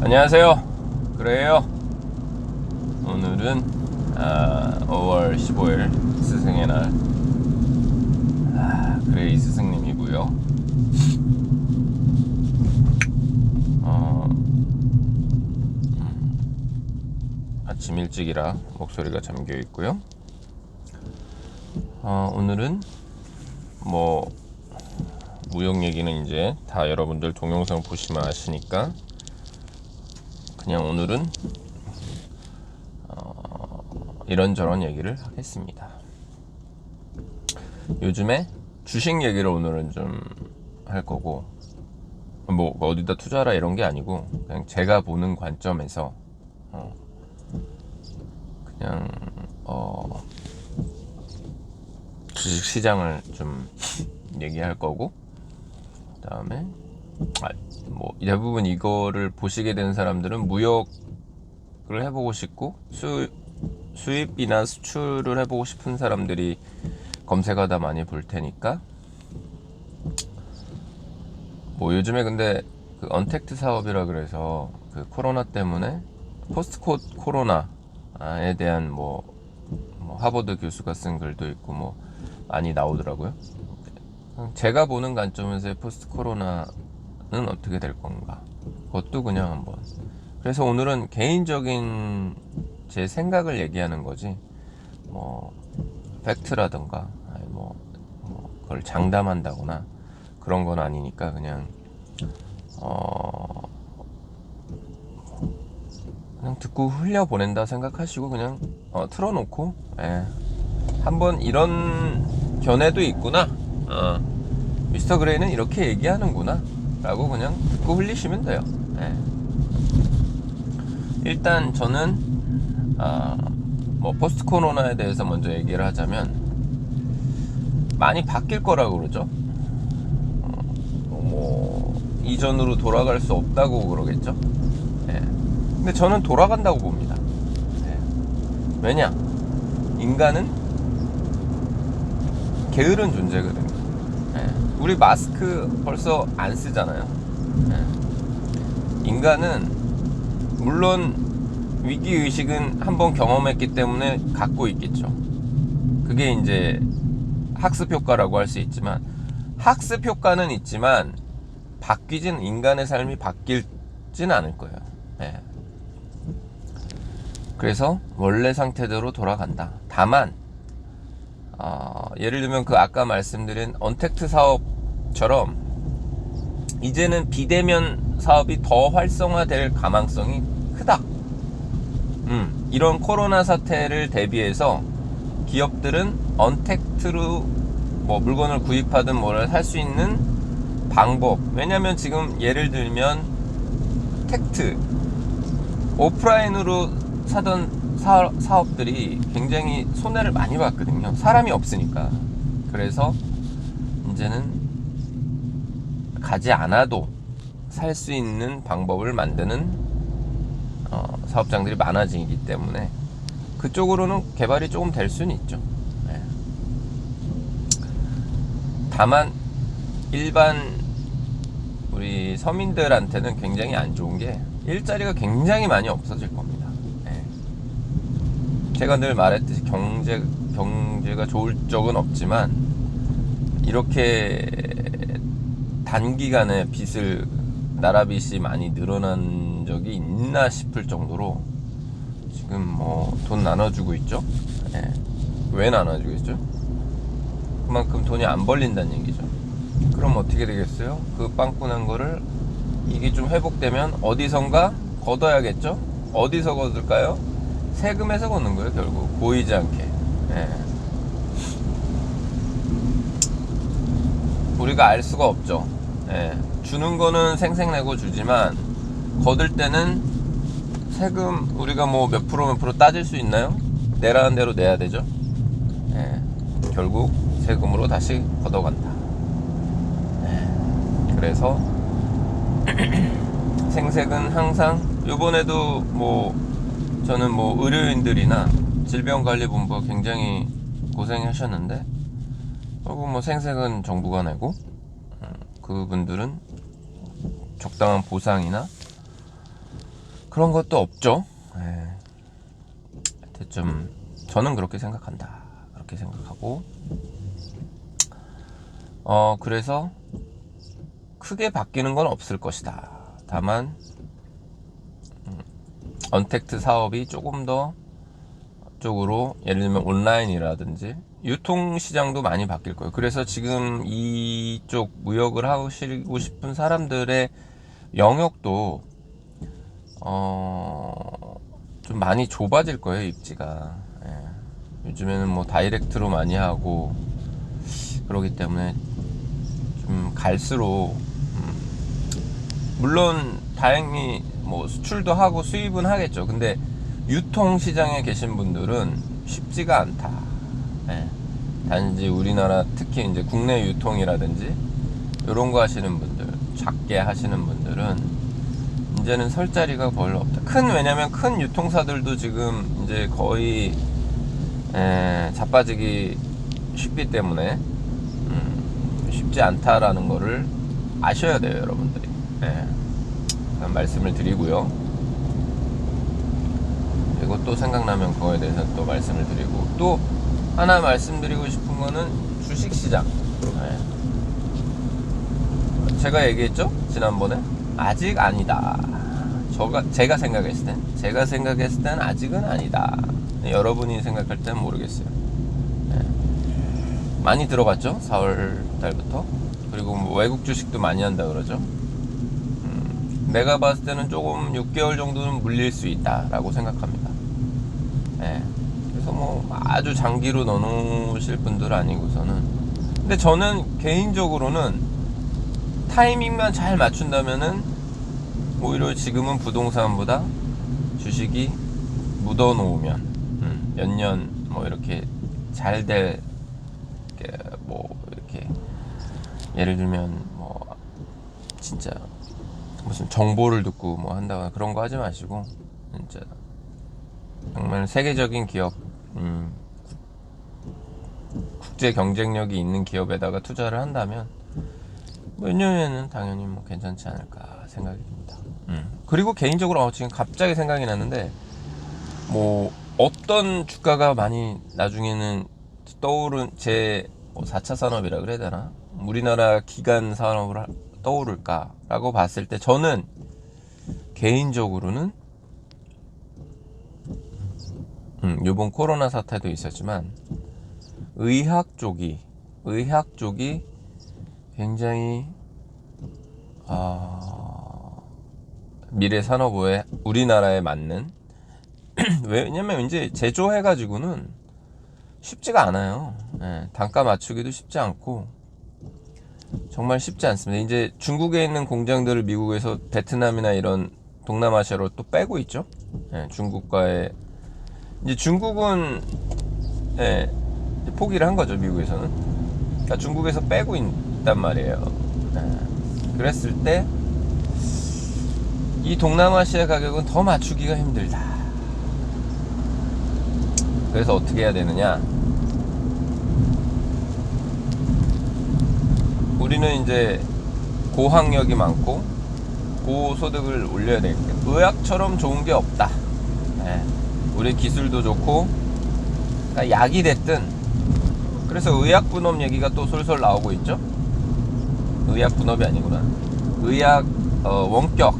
안녕하세요. 그래요. 오늘은 아, 5월 15일 스승의 날. 아, 그래 이 스승님이고요. 어, 음, 아침 일찍이라 목소리가 잠겨 있고요. 어, 오늘은 뭐 무역 얘기는 이제 다 여러분들 동영상 보시면 아시니까 그냥 오늘은 어, 이런저런 얘기를 하겠습니다. 요즘에 주식 얘기를 오늘은 좀 할 거고 뭐 어디다 투자라 이런 게 아니고 그냥 제가 보는 관점에서 어, 그냥 어, 주식 시장을 좀 얘기할 거고 그 다음에 아, 뭐 대부분 이거를 보시게 된 사람들은 무역을 해보고 싶고 수 수입이나 수출을 해보고 싶은 사람들이 검색하다 많이 볼 테니까 뭐 요즘에 근데 그 언택트 사업이라 그래서 그 코로나 때문에 포스트 코 코로나에 대한 뭐, 뭐 하버드 교수가 쓴 글도 있고 뭐 많이 나오더라고요. 제가 보는 관점에서의 포스트 코로나는 어떻게 될 건가? 그것도 그냥 한번. 그래서 오늘은 개인적인 제 생각을 얘기하는 거지, 뭐, 팩트라던가, 아니 뭐, 뭐 그걸 장담한다거나 그런 건 아니니까 그냥, 어, 그냥 듣고 흘려 보낸다 생각하시고 그냥, 어, 틀어놓고, 예. 한번 이런 견해도 있구나. 어, 미스터 그레이는 이렇게 얘기하는구나. 라고 그냥 듣고 흘리시면 돼요. 예. 일단 저는, 아, 뭐, 포스트 코로나에 대해서 먼저 얘기를 하자면, 많이 바뀔 거라고 그러죠. 어, 뭐, 이전으로 돌아갈 수 없다고 그러겠죠. 예. 근데 저는 돌아간다고 봅니다. 예. 왜냐? 인간은 게으른 존재거든요. 예. 우리 마스크 벌써 안 쓰잖아요. 예. 인간은 물론 위기 의식은 한번 경험했기 때문에 갖고 있겠죠. 그게 이제 학습 효과라고 할 수 있지만 학습 효과는 있지만 바뀌진 인간의 삶이 바뀔진 않을 거예요. 예. 그래서 원래 상태대로 돌아간다. 다만 어, 예를 들면 그 아까 말씀드린 언택트 사업처럼 이제는 비대면 사업이 더 활성화될 가망성이 크다. 음, 이런 코로나 사태를 대비해서 기업들은 언택트로 뭐 물건을 구입하든 뭐를 살 수 있는 방법. 왜냐면 지금 예를 들면 텍트 오프라인으로 사던 사, 사업 들이 굉장히 손해를 많이 봤거든요. 사람이 없으니까. 그래서 이제는 가지 않아도 살 수 있는 방법을 만드는 어, 사업장들이 많아지기 때문에 그쪽으로는 개발이 조금 될 수는 있죠. 네. 다만 일반 우리 서민들한테는 굉장히 안 좋은 게 일자리가 굉장히 많이 없어질 겁니다. 네. 제가 늘 말했듯이 경제 경제가 좋을 적은 없지만 이렇게 단기간에 빚을 나라 빚이 많이 늘어난 적이 있나 싶을 정도로 지금 뭐 돈 나눠주고 있죠. 예. 왜 나눠주고 있죠? 그만큼 돈이 안 벌린다는 얘기죠. 그럼 어떻게 되겠어요? 그 빵꾸난 거를 이게 좀 회복되면 어디선가 걷어야겠죠? 어디서 걷을까요? 세금에서 걷는 거예요, 결국. 보이지 않게. 예. 우리가 알 수가 없죠. 예. 주는 거는 생색내고 주지만 거둘 때는 세금 우리가 뭐 몇 프로 몇 프로 따질 수 있나요? 내라는 대로 내야 되죠. 예. 결국 세금으로 다시 걷어간다. 예. 그래서 생색은 항상 요번에도 뭐 저는 뭐 의료인들이나 질병관리본부가 굉장히 고생하셨는데 결국 뭐 생색은 정부가 내고 음, 그분들은 적당한 보상이나 그런 것도 없죠. 예. 좀 저는 그렇게 생각한다. 그렇게 생각하고 어 그래서 크게 바뀌는 건 없을 것이다. 다만 음, 언택트 사업이 조금 더 쪽으로 예를 들면 온라인이라든지 유통 시장도 많이 바뀔 거예요. 그래서 지금 이쪽 무역을 하시고 싶은 사람들의 영역도 어, 좀 많이 좁아질 거예요, 입지가. 예. 요즘에는 뭐 다이렉트로 많이 하고 그러기 때문에 좀 갈수록 음, 물론 다행히 뭐 수출도 하고 수입은 하겠죠. 근데 유통 시장에 계신 분들은 쉽지가 않다. 예. 단지 우리나라 특히 이제 국내 유통이라든지 이런 거 하시는 분들, 작게 하시는 분들은 이제는 설 자리가 별로 없다. 큰 왜냐면 큰 유통사들도 지금 이제 거의 에, 자빠지기 쉽기 때문에 음, 쉽지 않다라는 거를 아셔야 돼요, 여러분들이. 예. 그런 말씀을 드리고요. 그리고 또 생각나면 그거에 대해서 또 말씀을 드리고 또 하나 말씀드리고 싶은 거는 주식시장. 예. 제가 얘기했죠? 지난번에 아직 아니다. 저가 제가 생각했을 땐 제가 생각했을 땐 아직은 아니다. 여러분이 생각할 땐 모르겠어요. 예. 많이 들어봤죠? 4월 달부터. 그리고 뭐 외국 주식도 많이 한다 그러죠. 음, 내가 봤을 때는 조금 6개월 정도는 물릴 수 있다라고 생각합니다. 예. 그래서 뭐 아주 장기로 넣어놓으실 분들 아니고서는. 근데 저는 개인적으로는 타이밍만 잘 맞춘다면은 오히려 지금은 부동산보다 주식이 묻어놓으면 음, 몇년 뭐 이렇게 잘될 뭐 이렇게 예를 들면 뭐 진짜 무슨 정보를 듣고 뭐 한다거나 그런 거 하지 마시고 진짜 정말 세계적인 기업 음, 국제 경쟁력이 있는 기업에다가 투자를 한다면 몇 년에는 당연히 뭐 괜찮지 않을까 생각이 듭니다. 음. 그리고 개인적으로 어, 지금 갑자기 생각이 났는데 뭐 어떤 주가가 많이 나중에는 떠오른 제 4차 산업이라 그래야 되나? 우리나라 기간 산업을 하- 떠오를까라고 봤을 때 저는 개인적으로는 음, 요번 코로나 사태도 있었지만 의학 쪽이 의학 쪽이 굉장히 아, 미래 산업부에 우리나라에 맞는 왜냐면 이제 제조해 가지고는 쉽지가 않아요. 예, 단가 맞추기도 쉽지 않고 정말 쉽지 않습니다. 이제 중국에 있는 공장들을 미국에서 베트남이나 이런 동남아시아로 또 빼고 있죠. 예, 중국과의 이제 중국은 예, 이제 포기를 한 거죠 미국에서는. 그러니까 중국에서 빼고 있단 말이에요. 예, 그랬을 때 이 동남아시아 가격은 더 맞추기가 힘들다. 그래서 어떻게 해야 되느냐? 우리는 이제 고학력이 많고 고소득을 올려야 되니까 의학처럼 좋은 게 없다. 예, 우리 기술도 좋고 그러니까 약이 됐든 그래서 의학 분업 얘기가 또 솔솔 나오고 있죠. 의학 분업이 아니구나. 의학 어, 원격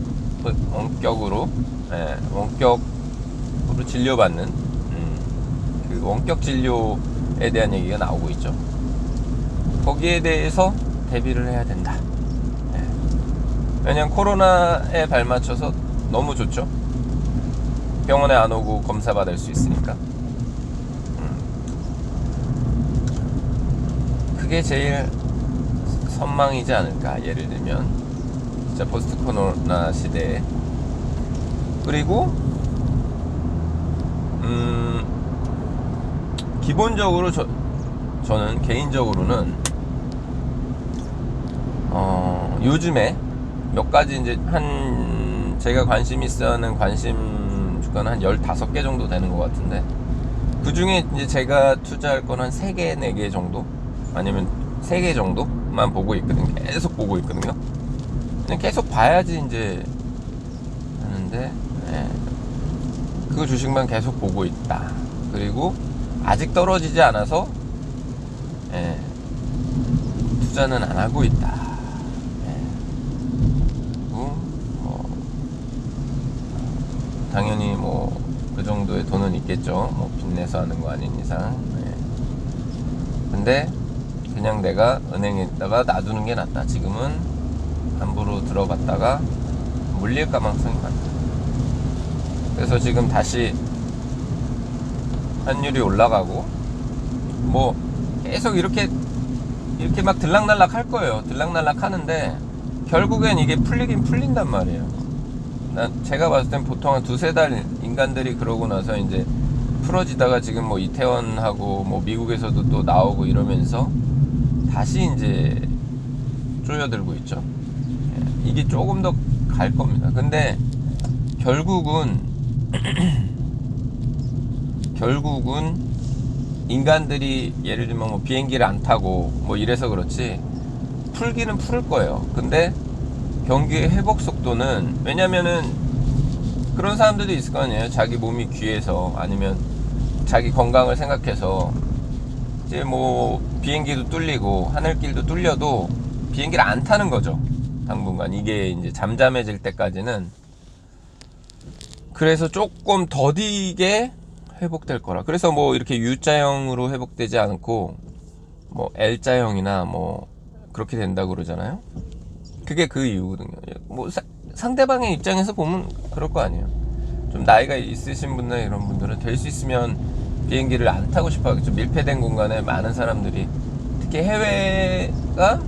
원격으로 예, 원격으로 진료받는 음, 그 원격 진료에 대한 얘기가 나오고 있죠. 거기에 대해서 대비를 해야 된다. 예. 왜냐면 코로나에 발맞춰서 너무 좋죠. 병원에 안 오고 검사 받을 수 있으니까. 음. 그게 제일 선망이지 않을까. 예를 들면 진짜 포스트 코로나 시대에 그리고 음 기본적으로 저 저는 개인적으로는 어 요즘에 몇 가지 이제 한 제가 관심 있어 하는 관심 주가는 한 15개 정도 되는 것 같은데 그 중에 이제 제가 투자할 건 한 3개, 4개 정도 아니면 3개 정도만 보고 있거든요. 계속 보고 있거든요. 그냥 계속 봐야지 이제 하는데 예. 예. 그 주식만 계속 보고 있다. 그리고 아직 떨어지지 않아서 예. 투자는 안 하고 있다. 예. 그리고 뭐 당연히 뭐 그 정도의 돈은 있겠죠. 뭐 빚내서 하는 거 아닌 이상. 예. 근데 그냥 내가 은행에다가 놔두는 게 낫다. 지금은 함부로 들어갔다가 물릴 가망성이 많다. 그래서 지금 다시 환율이 올라가고 뭐 계속 이렇게 이렇게 막 들락날락 할 거예요. 들락날락 하는데 결국엔 이게 풀리긴 풀린단 말이에요. 난 제가 봤을 땐 보통 한 두세 달 인간들이 그러고 나서 이제 풀어지다가 지금 뭐 이태원하고 뭐 미국에서도 또 나오고 이러면서 다시 이제 쪼여들고 있죠. 예, 이게 조금 더 갈 겁니다. 근데 결국은 결국은 인간들이 예를 들면 뭐 비행기를 안 타고 뭐 이래서 그렇지 풀기는 풀을 거예요. 근데 경기의 회복 속도는 왜냐면은 그런 사람들도 있을 거 아니에요. 자기 몸이 귀해서 아니면 자기 건강을 생각해서 이제 뭐 비행기도 뚫리고 하늘길도 뚫려도 비행기를 안 타는 거죠. 당분간 이게 이제 잠잠해질 때까지는 그래서 조금 더디게 회복될 거라. 그래서 뭐 이렇게 U자형으로 회복되지 않고 뭐 L자형이나 뭐 그렇게 된다고 그러잖아요. 그게 그 이유거든요. 뭐 사- 상대방의 입장에서 보면 그럴 거 아니에요. 좀 나이가 있으신 분들 이런 분들은 될 수 있으면 비행기를 안 타고 싶어 하겠죠. 밀폐된 공간에 많은 사람들이 특히 해외가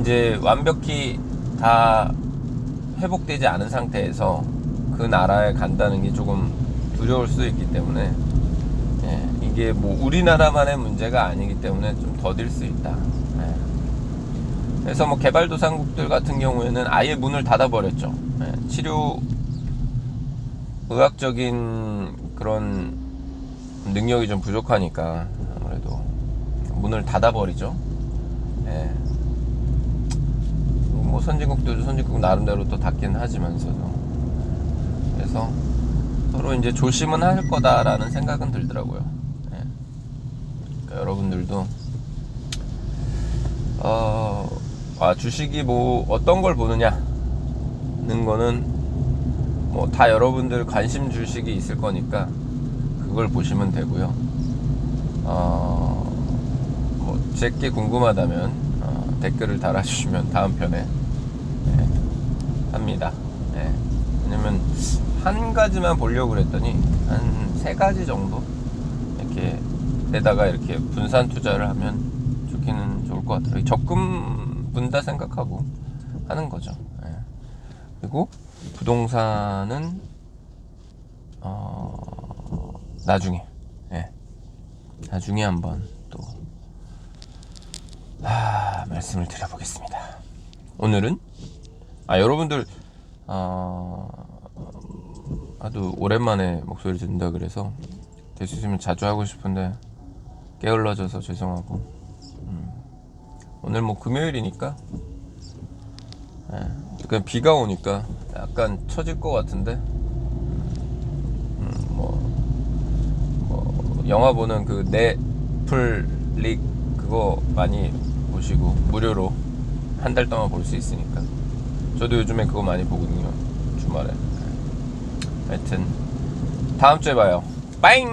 이제 완벽히 다 회복되지 않은 상태에서 그 나라에 간다는 게 조금 두려울 수도 있기 때문에 예, 이게 뭐 우리나라만의 문제가 아니기 때문에 좀 더딜 수 있다. 예. 그래서 뭐 개발도상국들 같은 경우에는 아예 문을 닫아버렸죠. 예, 치료 의학적인 그런 능력이 좀 부족하니까 아무래도 문을 닫아버리죠. 예. 뭐 선진국들도 선진국 나름대로 또 닫긴 하지만서도 그래서 서로 이제 조심은 할 거다라는 생각은 들더라고요. 예. 그러니까 여러분들도 어, 아, 주식이 뭐 어떤 걸 보느냐는 거는 뭐 다 여러분들 관심 주식이 있을 거니까 그걸 보시면 되고요. 어, 뭐 제게 궁금하다면 어, 댓글을 달아주시면 다음 편에 예, 합니다. 예. 왜냐면 한 가지만 보려고 그랬더니 한 세 가지 정도 이렇게 에다가 이렇게 분산 투자를 하면 좋기는 좋을 것 같더라고요. 적금 분다 생각하고 하는 거죠. 예. 그리고 부동산은 어, 나중에 예. 나중에 한번 또 아, 말씀을 드려보겠습니다. 오늘은 아 여러분들 어, 아주 오랜만에 목소리 듣는다 그래서 될 수 있으면 자주 하고 싶은데 게을러져서 죄송하고 음, 오늘 뭐 금요일이니까. 예, 그냥 비가 오니까 약간 처질 것 같은데. 음, 뭐, 뭐 영화 보는 그 넷플릭 그거 많이 보시고 무료로 한 달 동안 볼 수 있으니까. 저도 요즘에 그거 많이 보거든요 주말에. 하여튼 다음 주에 봐요. 빠잉